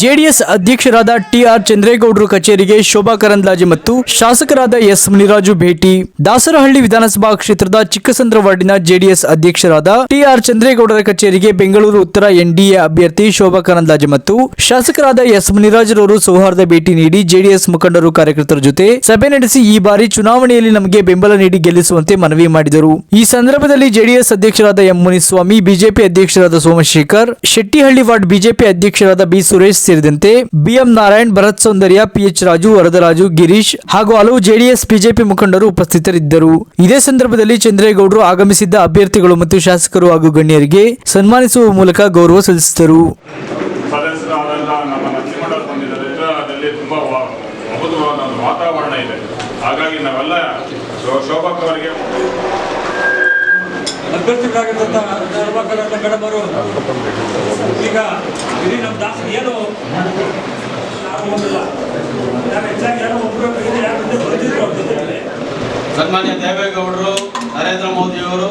JDS ಅಧ್ಯಕ್ಷರಾದ TR ಚಂದ್ರೇಗೌಡರು ಕಚೇರಿಗೆ ಶೋಭಾ ಕರಂದ್ಲಾಜೆ ಮತ್ತು ಶಾಸಕರಾದ ಎಸ್. ಮುನಿರಾಜು ಭೇಟಿ. ದಾಸರಹಳ್ಳಿ ವಿಧಾನಸಭಾ ಕ್ಷೇತ್ರದ ಚಿಕ್ಕಸಂದ್ರ ವಾರ್ಡಿನ ಜೆಡಿಎಸ್ ಅಧ್ಯಕ್ಷರಾದ ಟಿಆರ್ ಚಂದ್ರೇಗೌಡರ ಕಚೇರಿಗೆ ಬೆಂಗಳೂರು ಉತ್ತರ ಎನ್ಡಿಎ ಅಭ್ಯರ್ಥಿ ಶೋಭಾ ಕರಂದ್ಲಾಜೆ ಮತ್ತು ಶಾಸಕರಾದ ಎಸ್. ಮುನಿರಾಜರವರು ಸೌಹಾರ್ದ ಭೇಟಿ ನೀಡಿ ಜೆಡಿಎಸ್ ಮುಖಂಡರು ಕಾರ್ಯಕರ್ತರ ಜೊತೆ ಸಭೆ ನಡೆಸಿ ಈ ಬಾರಿ ಚುನಾವಣೆಯಲ್ಲಿ ನಮಗೆ ಬೆಂಬಲ ನೀಡಿ ಗೆಲ್ಲಿಸುವಂತೆ ಮನವಿ ಮಾಡಿದರು. ಈ ಸಂದರ್ಭದಲ್ಲಿ ಜೆಡಿಎಸ್ ಅಧ್ಯಕ್ಷರಾದ ಎಂ. ಮುನಿಸ್ವಾಮಿ, ಬಿಜೆಪಿ ಅಧ್ಯಕ್ಷರಾದ ಸೋಮಶೇಖರ್, ಶೆಟ್ಟಿಹಳ್ಳಿ ವಾರ್ಡ್ ಬಿಜೆಪಿ ಅಧ್ಯಕ್ಷರಾದ ಬಿ. ಸುರೇಶ್ ಸೇರಿದಂತೆ ಬಿಎಂ ನಾರಾಯಣ್ ಭರತ್ ಸೌಂದರ್ಯ ಪಿಎಚ್ ರಾಜು ವರದರಾಜು ಗಿರೀಶ್ ಹಾಗೂ ಹಲವು ಜೆಡಿಎಸ್ ಬಿಜೆಪಿ ಮುಖಂಡರು ಉಪಸ್ಥಿತರಿದ್ದರು ಇದೇ ಸಂದರ್ಭದಲ್ಲಿ ಚಂದ್ರೇಗೌಡರು ಆಗಮಿಸಿದ್ದ ಅಭ್ಯರ್ಥಿಗಳು ಮತ್ತು ಶಾಸಕರು ಹಾಗೂ ಗಣ್ಯರಿಗೆ ಸನ್ಮಾನಿಸುವ ಮೂಲಕ ಗೌರವ ಸಲ್ಲಿಸಿದರು ಧರ್ಮಕರ ವಾತಾವರಣ ಇದೆ ಹಾಗಾಗಿ ನಾವೆಲ್ಲ ಅಭ್ಯರ್ಥಿಗಳಾಗಿರ್ತಂಥ ಸರ್ವಕರ ಗಡಬರು ಈಗ ಇಡೀ ನಮ್ಮ ದಾಸ ಏನು? ಅವ್ರ ಸನ್ಮಾನ್ಯ ದೇವೇಗೌಡರು ನರೇಂದ್ರ ಮೋದಿಯವರು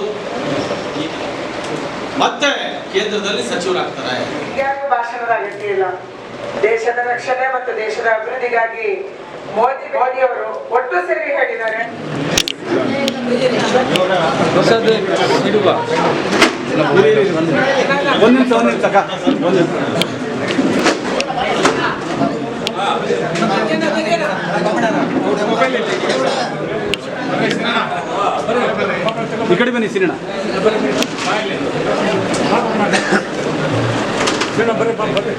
ಮತ್ತೆ ಕೇಂದ್ರದಲ್ಲಿ ಸಚಿವರಾಗ್ತಾರೆ. ಭಾಷಣದ ಅಗತ್ಯ ಇಲ್ಲ. ದೇಶದ ರಕ್ಷಣೆ ಮತ್ತು ದೇಶದ ಅಭಿವೃದ್ಧಿಗಾಗಿ ಮೋದಿ ಮೋದಿಯವರು ಒಟ್ಟು ಸೇರಿ ಹೇಳಿದ್ದಾರೆ. ಈ ಕಡೆ ಬನ್ನಿ ಸಿರಿಣ ಬರ್ರಿ ಬರ್ರಿ